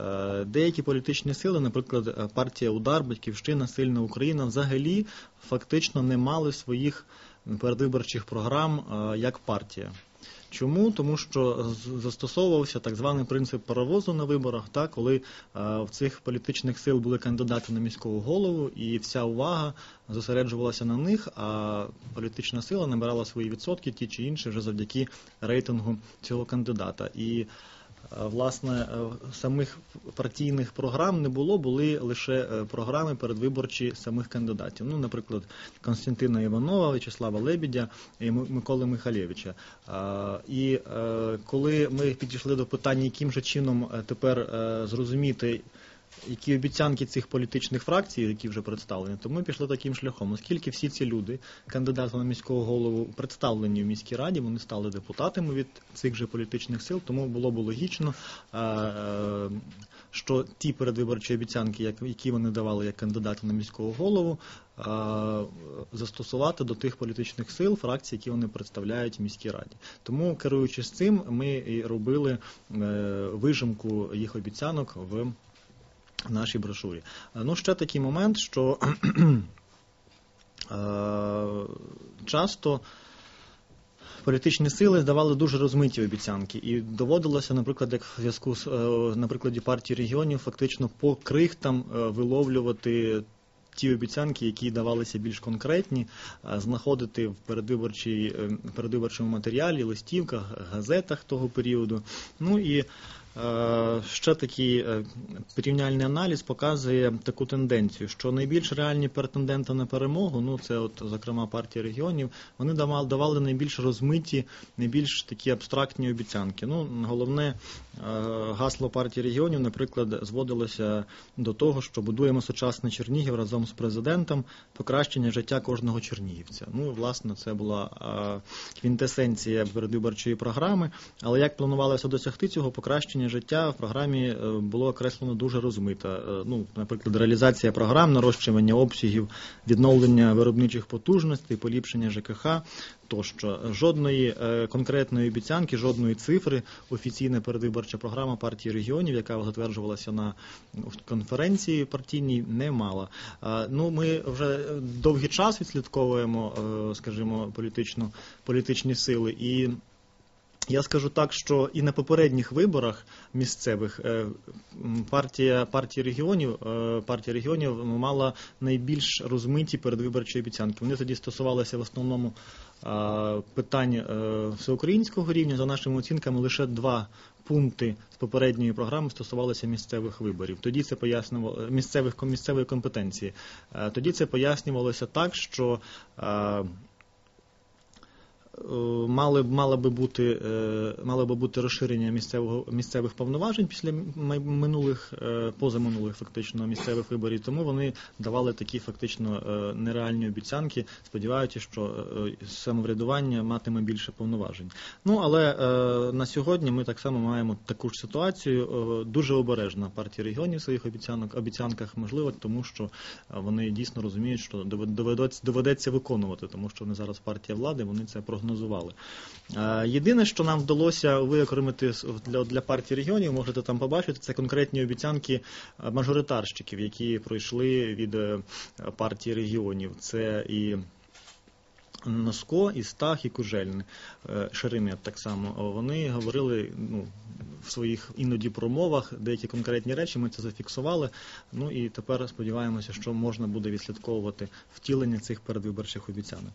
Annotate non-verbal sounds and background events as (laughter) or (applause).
Е, Деякі політичні сили, наприклад, е, партія Удар, Батьківщина, Сильна Україна, взагалі фактично не мали своїх передвиборчих програм е, як партія. Чому? Тому що застосовувався так званий принцип паровозу на виборах, та, коли в цих політичних сил були кандидати на міського голову, і вся увага зосереджувалася на них, а політична сила набирала свої відсотки, ті чи інші, вже завдяки рейтингу цього кандидата. І Власне, е, самих партійних програм не було, були лише е, програми передвиборчі самих кандидатів. Ну, наприклад, Константина Іванова, В'ячеслава Лебідя і Миколи Михалєвича. І е, коли ми підійшли до питання, яким же чином е, тепер е, зрозуміти, які обіцянки цих політичних фракцій, які вже представлені, то ми пішли таким шляхом. Оскільки всі ці люди, кандидати на міського голову, представлені в міській раді, вони стали депутатами від цих же політичних сил, тому було б логічно, е, е, що ті передвиборчі обіцянки, як- які вони давали як кандидати на міського голову, е, застосувати до тих політичних сил, фракцій, які вони представляють в міській раді. Тому, керуючись цим, ми і робили вижимку їх обіцянок в нашій брошурі. Е, Ну, ще такий момент, що (clears throat) е, часто політичні сили давали дуже розмиті обіцянки, і доводилося, наприклад, як в зв'язку з е, на прикладі партії регіонів, фактично по крихтам виловлювати. Ті обіцянки, які давалися більш конкретні, знаходити в передвиборчій, передвиборчому матеріалі, листівках, газетах того періоду. Ну і Ще такий е, порівняльний аналіз показує таку тенденцію, що найбільш реальні претенденти на перемогу, ну це от зокрема партія регіонів, вони давали, давали найбільш розмиті, найбільш такі абстрактні обіцянки. Ну головне е, гасло партії регіонів, наприклад, зводилося до того, що будуємо сучасний Чернігів разом з президентом, покращення життя кожного чернігівця. Ну, власне, це була е, квінтесенція передвиборчої програми. Але як планувалося досягти цього покращення життя в програмі е, було окреслено дуже розмито. Е, Ну, наприклад, реалізація програм, нарощування обсягів, відновлення виробничих потужностей, поліпшення ЖКХ. Тощо жодної е, конкретної обіцянки, жодної цифри офіційна передвиборча програма партії регіонів, яка затверджувалася на конференції партійній, не мала. Ну, ми вже довгий час відслідковуємо, скажімо, політичну політичні сили і. Я скажу так, що і на попередніх виборах місцевих е, партія партії регіонів е, партія регіонів мала найбільш розмиті передвиборчі обіцянки. Вони тоді стосувалися в основному е, питань всеукраїнського рівня. За нашими оцінками, лише два пункти з попередньої програми стосувалися місцевих виборів. Тоді це пояснювало місцевих місцевої компетенції. Тоді це пояснювалося так, що мали б мало би бути е, мало би бути розширення місцевого місцевих повноважень після минулих е, позаминулих фактично місцевих виборів. Тому вони давали такі фактично е, нереальні обіцянки, сподіваючись, що е, самоврядування матиме більше повноважень. Ну але е, на сьогодні ми так само маємо таку ж ситуацію. Е, Дуже обережна партія регіонів своїх обіцянок обіцянках, можливо, тому що е, вони дійсно розуміють, що довед- доведеться виконувати, тому що вони зараз партія влади, вони це прогнозували. Е, Єдине, що нам вдалося виокремити для, для партії регіонів, можете там побачити, це конкретні обіцянки е, мажоритарщиків, які пройшли від е, партії регіонів. Це і Носко, і Стах, і Кужельне, Е, Шеремет так само. Вони говорили ну, в своїх іноді промовах деякі конкретні речі, ми це зафіксували. Ну і тепер сподіваємося, що можна буде відслідковувати втілення цих передвиборчих обіцянок.